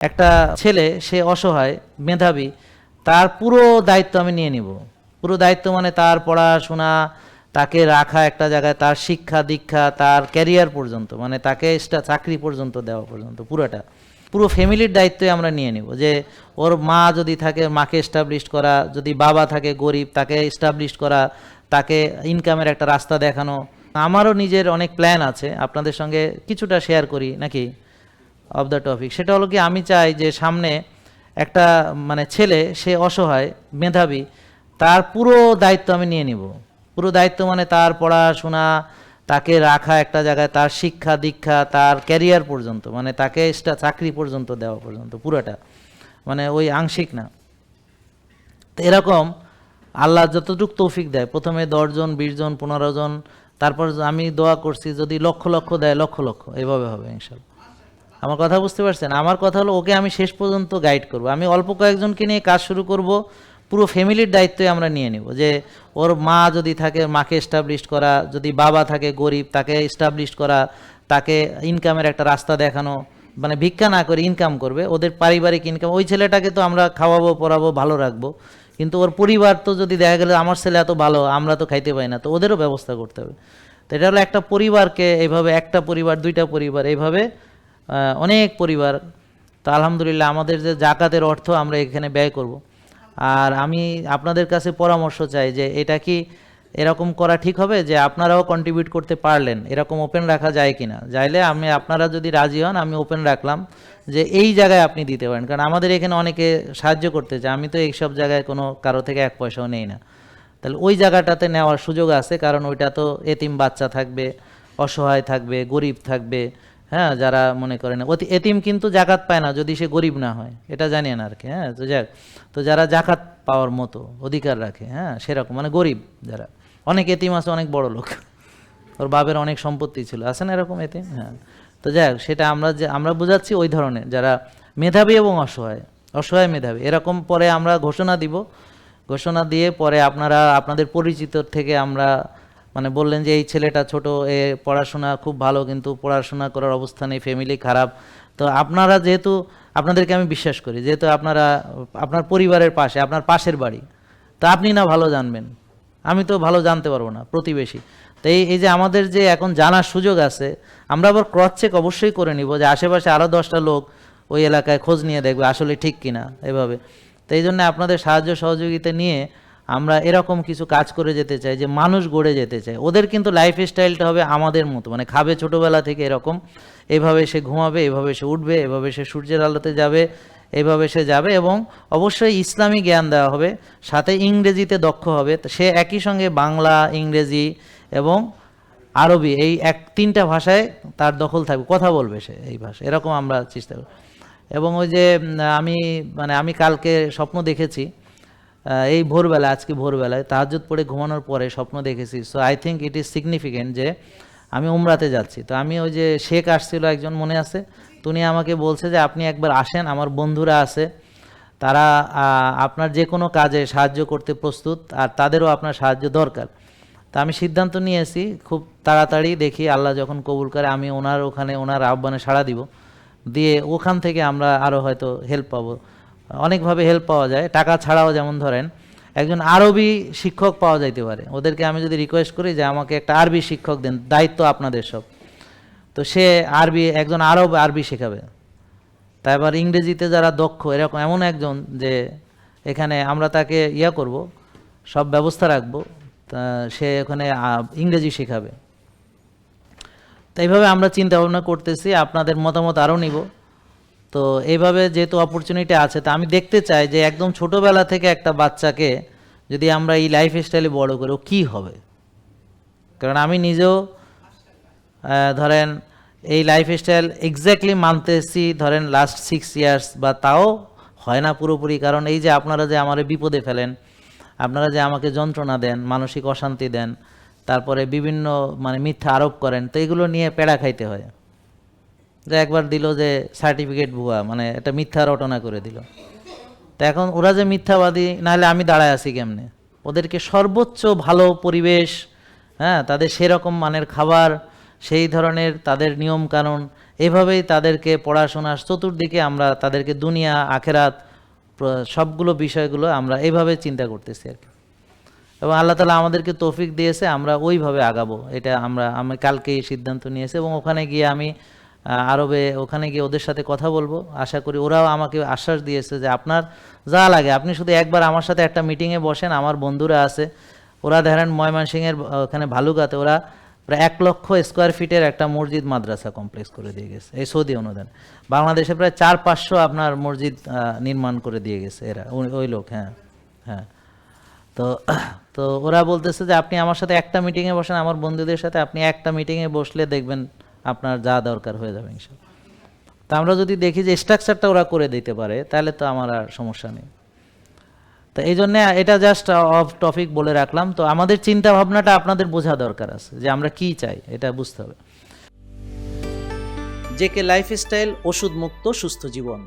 একটা ছেলে, সে অসহায়, মেধাবী, তার পুরো দায়িত্ব আমি নিয়ে নিব। পুরো দায়িত্ব মানে তার পড়াশোনা, তাকে রাখা একটা জায়গায়, তার শিক্ষা, দীক্ষা, তার ক্যারিয়ার পর্যন্ত মানে তাকে চাকরি পর্যন্ত, দেওয়া পর্যন্ত, পুরোটা। পুরো ফ্যামিলির দায়িত্বই আমরা নিয়ে নিব যে, ওর মা যদি থাকে, মাকে এস্টাবলিশ করা, যদি বাবা থাকে, গরিব, তাকে এস্টাবলিশ করা, তাকে ইনকামের একটা রাস্তা দেখানো। আমারও নিজের অনেক প্ল্যান আছে, আপনাদের সঙ্গে কিছুটা শেয়ার করি, নাকি? অফ দ্য টপিক সেটা হলো কি, আমি চাই যে সামনে একটা মানে ছেলে, সে অসহায়, মেধাবী, তার পুরো দায়িত্ব আমি নিয়ে নিব। পুরো দায়িত্ব মানে তার পড়াশোনা, তাকে রাখা একটা জায়গায়, তার শিক্ষা, দীক্ষা, তার ক্যারিয়ার পর্যন্ত মানে তাকে চাকরি পর্যন্ত, দেওয়া পর্যন্ত, পুরোটা মানে ওই আংশিক না। তো এরকম আল্লাহ যতটুকু তৌফিক দেয়, প্রথমে দশজন বিশ জন পনেরো জন, তারপর আমি দোয়া করছি, যদি লক্ষ লক্ষ দেয়, লক্ষ লক্ষ, এভাবে হবে, ইনশাল্লাহ। আমার কথা বুঝতে পারছেন? আমার কথা হলো ওকে আমি শেষ পর্যন্ত গাইড করব। আমি অল্প কয়েকজনকে নিয়ে কাজ শুরু করব, পুরো ফ্যামিলির দায়িত্বই আমরা নিয়ে নিব যে ওর মা যদি থাকে, মাকে এস্টাবলিশ করা, যদি বাবা থাকে গরিব, তাকে এস্টাবলিশ করা, তাকে ইনকামের একটা রাস্তা দেখানো মানে ভিক্ষা না করে ইনকাম করবে, ওদের পারিবারিক ইনকাম ওই ছেলেটাকে তো আমরা খাওয়াবো, পড়াবো, ভালো রাখব। কিন্তু ওর পরিবার তো যদি দেখা গেলে আমার ছেলে এত ভালো, আমরা তো খাইতে পাই না, তো ওদেরও ব্যবস্থা করতে হবে। তো এটা হলো একটা পরিবারকে এইভাবে একটা পরিবার, দুইটা পরিবার এইভাবে অনেক পরিবার। তো আলহামদুলিল্লাহ আমাদের যে জাকাতের অর্থ আমরা এখানে ব্যয় করব। আর আমি আপনাদের কাছে পরামর্শ চাই যে এটা কি এরকম করা ঠিক হবে যে আপনারাও কন্ট্রিবিউট করতে পারলেন? এরকম ওপেন রাখা যায় কিনা? যাইলে আমি, আপনারা যদি রাজি হন, আমি ওপেন রাখলাম যে এই জায়গায় আপনি দিতে পারেন। কারণ আমাদের এখানে অনেকে সাহায্য করতে চায়। আমি তো এইসব জায়গায় কোনো কারও থেকে এক পয়সাও নেই না। তাহলে ওই জায়গাটাতে নেওয়ার সুযোগ আছে। কারণ ওইটা তো এতিম বাচ্চা থাকবে, অসহায় থাকবে, গরিব থাকবে। হ্যাঁ যারা মনে করেন অতি এতিম কিন্তু জাকাত পায় না, যদি সে গরিব না হয়। এটা জানিয়ে না আর কি হ্যাঁ? তো যাক, তো যারা জাকাত পাওয়ার মতো, অধিকার রাখে হ্যাঁ সেরকম। মানে গরিব যারা। অনেক এতিম আছে, অনেক বড় লোক। ওর বাবের অনেক সম্পত্তি ছিল। আছে না এরকম এতিম? হ্যাঁ। তো যাক, সেটা আমরা যে আমরা বোঝাচ্ছি ওই ধরনের। যারা মেধাবী এবং অসহায় অসহায় মেধাবী, এরকম পরে আমরা ঘোষণা দিব। ঘোষণা দিয়ে পরে আপনারা আপনাদের পরিচিত থেকে আমরা মানে বললেন যে এই ছেলেটা ছোট, এ পড়াশোনা খুব ভালো, কিন্তু পড়াশোনা করার অবস্থা নেই ফ্যামিলি খারাপ। তো আপনারা যেহেতু, আপনাদেরকে আমি বিশ্বাস করি, যেহেতু আপনারা, আপনার পরিবারের পাশে, আপনার পাশের বাড়ি, তা আপনি না ভালো জানবেন। আমি তো ভালো জানতে পারব না, প্রতিবেশী। তো এই এই যে আমাদের যে এখন জানার সুযোগ আছে, আমরা আবার ক্রস চেক অবশ্যই করে নিব যে আশেপাশে আরও দশটা লোক ওই এলাকায় খোঁজ নিয়ে দেখবে আসলে ঠিক কিনা, এভাবে। তো এই জন্য আপনাদের সাহায্য সহযোগিতা নিয়ে আমরা এরকম কিছু কাজ করে যেতে চাই যে মানুষ গড়ে যেতে চাই। ওদের কিন্তু লাইফ স্টাইলটা হবে আমাদের মতো। মানে খাবে ছোটোবেলা থেকে এরকম। এভাবে সে ঘুমাবে, এভাবে সে উঠবে, এভাবে সে সূর্যের আলোতে যাবে, এভাবে সে যাবে এবং অবশ্যই ইসলামী জ্ঞান দেওয়া হবে, সাথে ইংরেজিতে দক্ষ হবে। সে একই সঙ্গে বাংলা, ইংরেজি এবং আরবি এই এক, তিনটা ভাষায় তার দখল থাকবে। কথা বলবে সে এই ভাষা এরকম আমরা চেষ্টা করি। এবং ওই যে আমি মানে আমি কালকে স্বপ্ন দেখেছি এই ভোরবেলা, আজকে ভোরবেলায় তাহাজুদ পড়ে ঘুমানোর পরে স্বপ্ন দেখেছি। So I think it is significant যে আমি উমরাতে যাচ্ছি। তো আমি ওই যে শেখ আসছিল, একজন মনে আছে? তুমি আমাকে বলছে যে, আপনি একবার আসেন, আমার বন্ধুরা আছে। তারা আপনার যে কোনো কাজে সাহায্য করতে প্রস্তুত, আর তাদেরও আপনার সাহায্য দরকার। তা আমি সিদ্ধান্ত নিয়েছি, খুব তাড়াতাড়ি দেখি আল্লাহ যখন কবুল করে, আমি ওনার ওখানে, ওনার আহ্বানে সাড়া দিব। দিয়ে ওখান থেকে আমরা আরও হয়তো হেল্প পাবো। অনেকভাবে হেল্প পাওয়া যায়। টাকা ছাড়াও যেমন ধরেন, একজন আরবি শিক্ষক পাওয়া যাইতে পারে। ওদেরকে আমি যদি রিকোয়েস্ট করি যে আমাকে একটা আরবি শিক্ষক দেন, দায়িত্ব আপনাদের সব। তো সে আরবি, একজন আরব আরবি শেখাবে। আবার ইংরেজিতে যারা দক্ষ, এরকম এমন একজন যে এখানে আমরা তাকে ইয়া করব, সব ব্যবস্থা রাখব সে ওখানে ইংরেজি শেখাবে। তো এইভাবে আমরা চিন্তা ভাবনা করতেছি, আপনাদের মতামত আরও নিব। তো এইভাবে যেহেতু অপরচুনিটি আছে, তা আমি দেখতে চাই যে একদম ছোটোবেলা থেকে একটা বাচ্চাকে যদি আমরা এই লাইফ স্টাইলে বড় করি, ও কী হবে? কারণ আমি নিজেও ধরেন এই লাইফ স্টাইল এক্স্যাক্টলি মানতেছি ধরেন লাস্ট সিক্স ইয়ার্স বা তাও হয় না পুরোপুরি। কারণ এই যে আপনারা যে আমার বিপদে ফেলেন, আপনারা যে আমাকে যন্ত্রণা দেন, মানসিক অশান্তি দেন, তারপরে বিভিন্ন মানে মিথ্যা আরোপ করেন, তো এগুলো নিয়ে পেড়া খাইতে হয়। যে একবার দিল যে সার্টিফিকেট ভুয়া মানে একটা মিথ্যা রটনা করে দিল। তো এখন ওরা যে মিথ্যাবাদী, নাহলে আমি দাঁড়ায় আছি কেমনে? ওদেরকে সর্বোচ্চ ভালো পরিবেশ হ্যাঁ তাদের সেরকম মানের খাবার, সেই ধরনের তাদের নিয়ম কানুন এভাবেই তাদেরকে পড়াশোনা চতুর্দিকে আমরা তাদেরকে দুনিয়া, আখেরাত সবগুলো বিষয়গুলো আমরা এইভাবে চিন্তা করতেছি আর কি। এবং আল্লাহ তালা আমাদেরকে তৌফিক দিয়েছে, আমরা ওইভাবে আগাবো, এটা আমরা, আমি কালকেই সিদ্ধান্ত নিয়েছি এবং ওখানে গিয়ে আমি আরবে ওখানে গিয়ে ওদের সাথে কথা বলব। আশা করি ওরাও আমাকে আশ্বাস দিয়েছে যে আপনার যা লাগে, আপনি শুধু একবার আমার সাথে একটা মিটিংয়ে বসেন, আমার বন্ধুরা আছে। ওরা ধরেন ময়মনসিংহের ওখানে ভালুকাতে, ওরা প্রায় এক লক্ষ স্কোয়ার ফিটের একটা মসজিদ মাদ্রাসা কমপ্লেক্স করে দিয়ে গেছে, এই সৌদি অনুদান। বাংলাদেশে প্রায় চার পাঁচশো আপনার মসজিদ নির্মাণ করে দিয়ে গেছে এরা, ওই লোক হ্যাঁ হ্যাঁ। তো তো ওরা বলতেছে যে আপনি আমার সাথে একটা মিটিংয়ে বসেন, আমার বন্ধুদের সাথে আপনি একটা মিটিংয়ে বসলে দেখবেন আপনার যা দরকার হয়ে যাবে ইনশাল্লাহ তা আমরা যদি দেখি যে স্ট্রাকচারটা ওরা করে দিতে পারে, তাহলে তো আমার আর সমস্যা নেই। তো এই জন্যে এটা জাস্ট অফ টপিক বলে রাখলাম। তো আমাদের চিন্তা ভাবনাটা আপনাদের বোঝা দরকার আছে, যে আমরা কি চাই, এটা বুঝতে হবে। জেকে লাইফস্টাইল ওষুধ মুক্ত সুস্থ জীবন।